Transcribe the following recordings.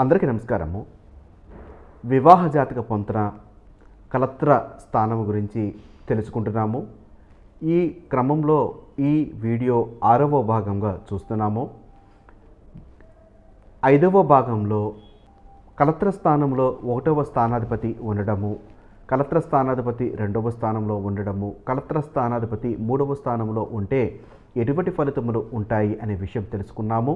అందరికీ నమస్కారము. వివాహ జాతక పొంతన కలత్ర స్థానం గురించి తెలుసుకుంటున్నాము. ఈ క్రమంలో ఈ వీడియో ఆరవ భాగంగా చూస్తున్నాము. ఐదవ భాగంలో కలత్ర స్థానంలో ఒకటవ స్థానాధిపతి ఉండడము కలత్ర స్థానాధిపతి రెండవ స్థానంలో ఉండడము కలత్ర స్థానాధిపతి మూడవ స్థానంలో ఉంటే ఎటువంటి ఫలితములు ఉంటాయి అనే విషయం తెలుసుకున్నాము.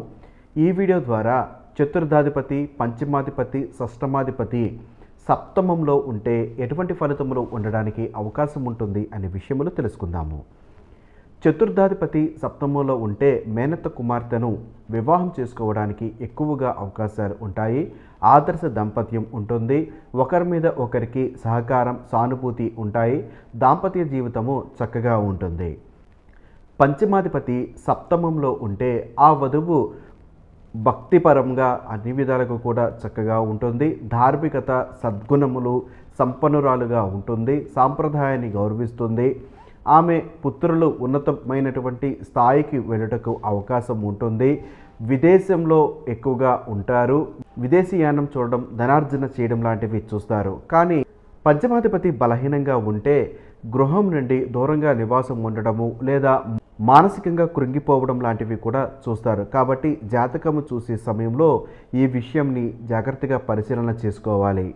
ఈ వీడియో ద్వారా చతుర్థాధిపతి పంచమాధిపతి షష్టమాధిపతి సప్తమంలో ఉంటే ఎటువంటి ఫలితములు ఉండడానికి అవకాశం ఉంటుంది అనే విషయములు తెలుసుకుందాము. చతుర్థాధిపతి సప్తమంలో ఉంటే మేనత్త కుమార్తెను వివాహం చేసుకోవడానికి ఎక్కువగా అవకాశాలు ఉంటాయి. ఆదర్శ దంపత్యం ఉంటుంది. ఒకరి మీద ఒకరికి సహకారం సానుభూతి ఉంటాయి. దాంపత్య జీవితము చక్కగా ఉంటుంది. పంచమాధిపతి సప్తమంలో ఉంటే ఆ వధువు భక్తిపరంగా అన్ని విధాలకు కూడా చక్కగా ఉంటుంది. ధార్మికత సద్గుణములు సంపన్నురాలుగా ఉంటుంది. సాంప్రదాయాన్ని గౌరవిస్తుంది. ఆమె పుత్రులు ఉన్నతమైనటువంటి స్థాయికి వెళ్ళటకు అవకాశం ఉంటుంది. విదేశంలో ఎక్కువగా ఉంటారు. విదేశీయానం చూడడం ధనార్జన చేయడం లాంటివి చూస్తారు. కానీ పంచమాధిపతి బలహీనంగా ఉంటే గృహం నుండి దూరంగా నివాసం ఉండడము లేదా మానసికంగా కృంగిపోవడం లాంటివి కూడా చూస్తారు. కాబట్టి జాతకము చూసే సమయంలో ఈ విషయంని జాగ్రత్తగా పరిశీలన చేసుకోవాలి.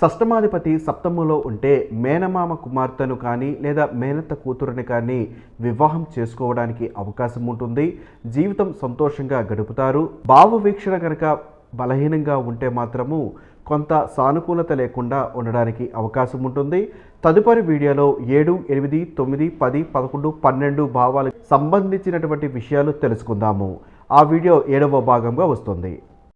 షష్టమాధిపతి సప్తములో ఉంటే మేనమామ కుమార్తెను కానీ లేదా మేనత్త కూతురుని కానీ వివాహం చేసుకోవడానికి అవకాశం ఉంటుంది. జీవితం సంతోషంగా గడుపుతారు. భావవీక్షణ కనుక బలహీనంగా ఉంటే మాత్రము కొంత సానుకూలత లేకుండా ఉండడానికి అవకాశం ఉంటుంది. తదుపరి వీడియోలో ఏడు ఎనిమిది తొమ్మిది పది పదకొండు పన్నెండు భావాలకు సంబంధించినటువంటి విషయాలు తెలుసుకుందాము. ఆ వీడియో ఏడవ భాగంగా వస్తుంది.